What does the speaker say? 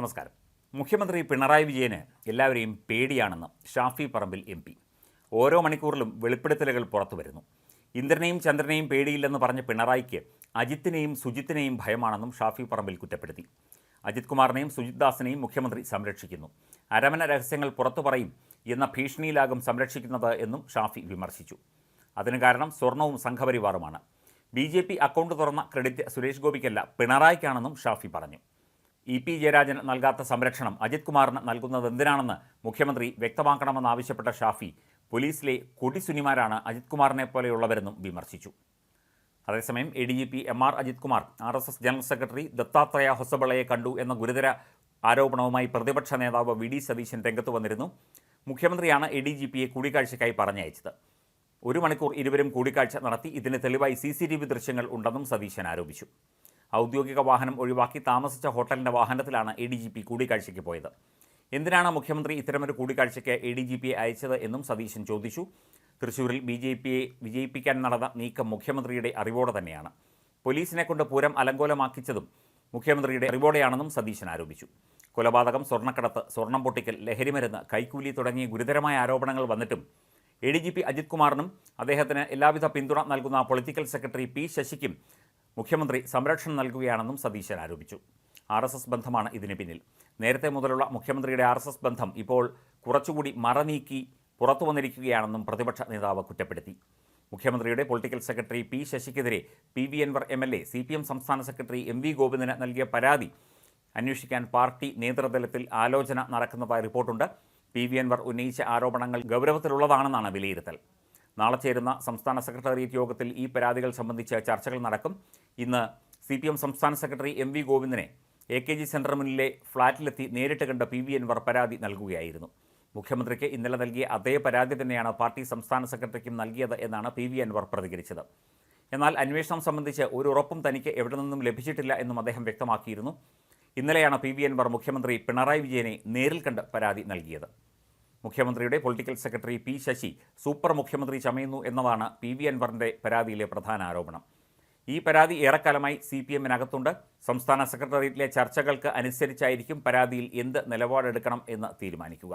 നമസ്കാരം. മുഖ്യമന്ത്രി പിണറായി വിജയന് എല്ലാവരെയും പേടിയാണെന്ന് ഷാഫി പറമ്പിൽ എം പി. ഓരോ മണിക്കൂറിലും വെളിപ്പെടുത്തലുകൾ പുറത്തു വരുന്നു. ഇന്ദ്രനെയും ചന്ദ്രനെയും പേടിയില്ലെന്ന് പറഞ്ഞ പിണറായിക്ക് അജിത്തിനെയും സുജിത്തിനെയും ഭയമാണെന്നും ഷാഫി പറമ്പിൽ കുറ്റപ്പെടുത്തി. അജിത് കുമാറിനെയും സുജിത് ദാസിനെയും മുഖ്യമന്ത്രി സംരക്ഷിക്കുന്നു. അരമന രഹസ്യങ്ങൾ പുറത്തു പറയും എന്ന ഭീഷണിയിലാകും സംരക്ഷിക്കുന്നത് എന്നും ഷാഫി വിമർശിച്ചു. അതിന് കാരണം സ്വർണവും സംഘപരിവാറുമാണ്. ബി ജെ പി അക്കൗണ്ട് തുറന്ന ക്രെഡിറ്റ് സുരേഷ് ഗോപിക്കല്ല പിണറായിക്കാണെന്നും ഷാഫി പറഞ്ഞു. ഇ പി ജയരാജന് നൽകാത്ത സംരക്ഷണം അജിത് കുമാറിന് നൽകുന്നത് എന്തിനാണെന്ന് മുഖ്യമന്ത്രി വ്യക്തമാക്കണമെന്നാവശ്യപ്പെട്ട ഷാഫി പോലീസിലെ കൊടിസുനിമാരാണ് അജിത് കുമാറിനെ പോലെയുള്ളവരെന്നും വിമർശിച്ചു. അതേസമയം A D G P M R Ajith Kumar R S S general secretary Dattatreya ഹൊസബളയെ കണ്ടു എന്ന ഗുരുതര ആരോപണവുമായി പ്രതിപക്ഷ നേതാവ് വി ഡി സതീശൻ രംഗത്ത് വന്നിരുന്നു. മുഖ്യമന്ത്രിയാണ് എ ഡി ജി പിയെ കൂടിക്കാഴ്ചയ്ക്കായി പറഞ്ഞയച്ചത്. ഒരു മണിക്കൂർ ഇരുവരും കൂടിക്കാഴ്ച നടത്തി ഇതിന് തെളിവായി സി സി ടി വി ദൃശ്യങ്ങൾ ഉണ്ടെന്നും സതീശൻ ആരോപിച്ചു. ഔദ്യോഗിക വാഹനം ഒഴിവാക്കി താമസിച്ച ഹോട്ടലിന്റെ വാഹനത്തിലാണ് എ ഡി ജി പി കൂടിക്കാഴ്ചയ്ക്ക് പോയത്. എന്തിനാണ് മുഖ്യമന്ത്രി ഇത്തരമൊരു കൂടിക്കാഴ്ചയ്ക്ക് എ ഡി ജി പിയെ അയച്ചത് എന്നും സതീശൻ ചോദിച്ചു. തൃശൂരിൽ ബി ജെ പിയെ വിജയിപ്പിക്കാൻ നടന്ന നീക്കം മുഖ്യമന്ത്രിയുടെ അറിവോടെ തന്നെയാണ്. പോലീസിനെ കൊണ്ട് പൂരം അലങ്കോലമാക്കിച്ചതും മുഖ്യമന്ത്രിയുടെ അറിവോടെയാണെന്നും സതീശൻ ആരോപിച്ചു. കൊലപാതകം സ്വർണക്കടത്ത് സ്വർണം പൊട്ടിക്കൽ ലഹരിമരുന്ന് കൈക്കൂലി തുടങ്ങിയ ഗുരുതരമായ ആരോപണങ്ങൾ വന്നിട്ടും A D G P Ajith കുമാറിനും അദ്ദേഹത്തിന് എല്ലാവിധ പിന്തുണ നൽകുന്ന പൊളിറ്റിക്കൽ സെക്രട്ടറി പി ശശിക്കും മുഖ്യമന്ത്രി സംരക്ഷണം നൽകുകയാണെന്നും സതീശൻ ആരോപിച്ചു. ആർ എസ് എസ് ബന്ധമാണ് ഇതിന് പിന്നിൽ. നേരത്തെ മുതലുള്ള മുഖ്യമന്ത്രിയുടെ ആർ എസ് എസ് ബന്ധം ഇപ്പോൾ കുറച്ചുകൂടി മറനീക്കി പുറത്തു വന്നിരിക്കുകയാണെന്നും പ്രതിപക്ഷ നേതാവ് കുറ്റപ്പെടുത്തി. മുഖ്യമന്ത്രിയുടെ political secretary P ശശിക്കെതിരെ P V Anvar M L A C P M സംസ്ഥാന സെക്രട്ടറി എം വി ഗോവിന്ദന് നൽകിയ പരാതി അന്വേഷിക്കാൻ പാർട്ടി നേതൃതലത്തിൽ ആലോചന നടക്കുന്നതായി റിപ്പോർട്ടുണ്ട്. പി വി എൻവർ ഉന്നയിച്ച ആരോപണങ്ങൾ ഗൗരവത്തിലുള്ളതാണെന്നാണ് വിലയിരുത്തൽ. നാളെ ചേരുന്ന സംസ്ഥാന സെക്രട്ടേറിയറ്റ് യോഗത്തിൽ ഈ പരാതികൾ സംബന്ധിച്ച് ചർച്ചകൾ നടക്കും. ഇന്ന് സി പി എം സംസ്ഥാന സെക്രട്ടറി എം വി ഗോവിന്ദനെ എ കെ ജി സെന്റർ മുന്നിലെ ഫ്ളാറ്റിലെത്തി നേരിട്ട് കണ്ട പി വി അൻവർ പരാതി നൽകുകയായിരുന്നു. മുഖ്യമന്ത്രിക്ക് ഇന്നലെ നൽകിയ അതേ പരാതി തന്നെയാണ് പാർട്ടി സംസ്ഥാന സെക്രട്ടറിക്കും നൽകിയത് എന്നാണ് പി വി അൻവർ പ്രതികരിച്ചത്. എന്നാൽ അന്വേഷണം സംബന്ധിച്ച് ഒരു ഉറപ്പും തനിക്ക് എവിടെ നിന്നും ലഭിച്ചിട്ടില്ല എന്നും അദ്ദേഹം വ്യക്തമാക്കിയിരുന്നു. ഇന്നലെയാണ് പി വി അൻവർ മുഖ്യമന്ത്രി പിണറായി വിജയനെ നേരിൽ കണ്ട് പരാതി നൽകിയത്. മുഖ്യമന്ത്രിയുടെ political secretary P Sasi super മുഖ്യമന്ത്രി ചമയുന്നു എന്നതാണ് പി വി അൻവറിന്റെ പരാതിയിലെ പ്രധാന ആരോപണം. ഈ പരാതി ഏറെക്കാലമായി സി പി എമ്മിനകത്തുണ്ട്. സംസ്ഥാന സെക്രട്ടേറിയറ്റിലെ ചർച്ചകൾക്ക് അനുസരിച്ചായിരിക്കും പരാതിയിൽ എന്ത് നിലപാടെടുക്കണം എന്ന് തീരുമാനിക്കുക.